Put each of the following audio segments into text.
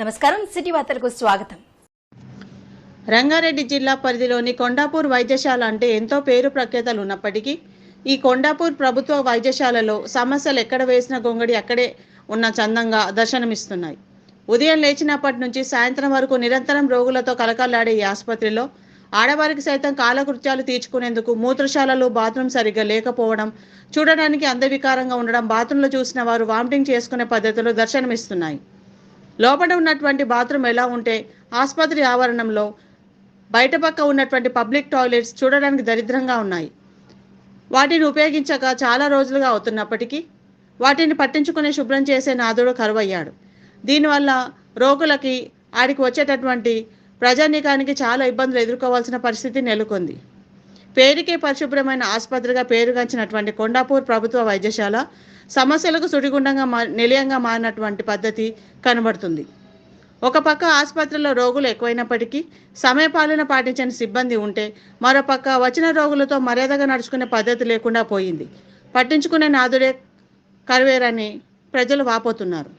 నమస్కారం సిటీ వార్తలకు స్వాగతం. రంగారెడ్డి జిల్లా పరిధిలోని కొండాపూర్ వైద్యశాల అంటే ఎంతో పేరు ప్రఖ్యాతలు ఉన్నప్పటికీ ఈ కొండాపూర్ ప్రభుత్వ వైద్యశాలలో సమస్యలు ఎక్కడ వేసిన గొంగడి అక్కడే ఉన్న చందంగా దర్శనమిస్తున్నాయి. ఉదయం లేచినప్పటి నుంచి సాయంత్రం వరకు నిరంతరం రోగులతో కలకలాడే ఈ ఆసుపత్రిలో ఆడవారికి సైతం కాలకృత్యాలు తీర్చుకునేందుకు మూత్రశాలలు బాత్రూమ్ సరిగ్గా లేకపోవడం చూడడానికి అందవికారంగా ఉండడం బాత్రూంలో చూసిన వారు వామిటింగ్ చేసుకునే పద్ధతులు దర్శనమిస్తున్నాయి. లోపల ఉన్నటువంటి బాత్రూమ్ ఎలా ఉంటే ఆసుపత్రి ఆవరణంలో బయట పక్క ఉన్నటువంటి పబ్లిక్ టాయిలెట్స్ చూడడానికి దరిద్రంగా ఉన్నాయి. వాటిని ఉపయోగించక చాలా రోజులుగా అవుతున్నప్పటికీ వాటిని పట్టించుకునే శుభ్రం చేసే నాదుడు కరువయ్యాడు. దీనివల్ల రోగులకి ఆడికి వచ్చేటటువంటి ప్రజానీకానికి చాలా ఇబ్బందులు ఎదుర్కోవాల్సిన పరిస్థితి నెలకొంది. పేరుకే పరిశుభ్రమైన ఆసుపత్రిగా పేరుగాంచినటువంటి కొండాపూర్ ప్రభుత్వ వైద్యశాల సమస్యలకు సుడిగుండంగా మా నిలయంగా మారినటువంటి పద్ధతి కనబడుతుంది. ఒక పక్క ఆసుపత్రిలో రోగులు ఎక్కువైనప్పటికీ సమయపాలన పాటించని సిబ్బంది ఉంటే మరో పక్క వచ్చిన రోగులతో మర్యాదగా నడుచుకునే పద్ధతి లేకుండా పోయింది. పట్టించుకునే నాదుడే కరువేరని ప్రజలు వాపోతున్నారు.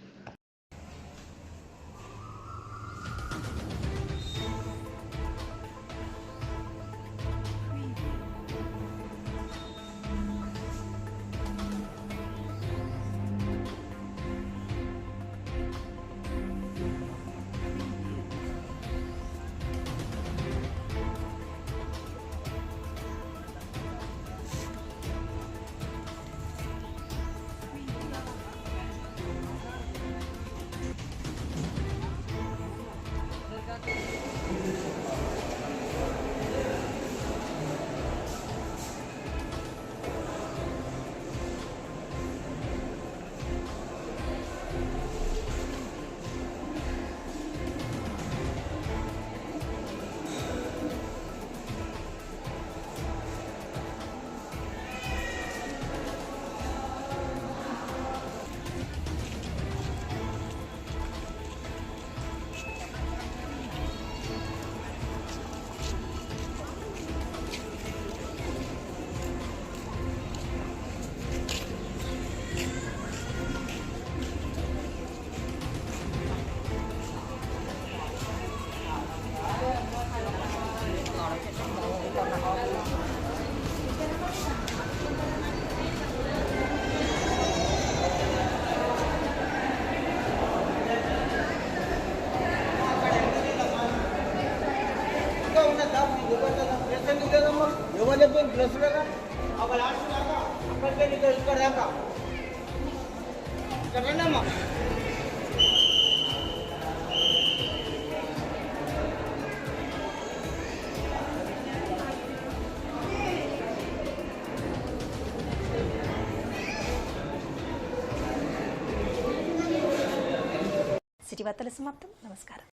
ఎవరు చెప్పారు ప్లస్ కదా ఒక లాస్ట్ దాకా అక్కడికి వెళ్ళి ఇక్కడ దాకా ఇక్కడ సిటీ వార్తల సమాప్తం. నమస్కారం.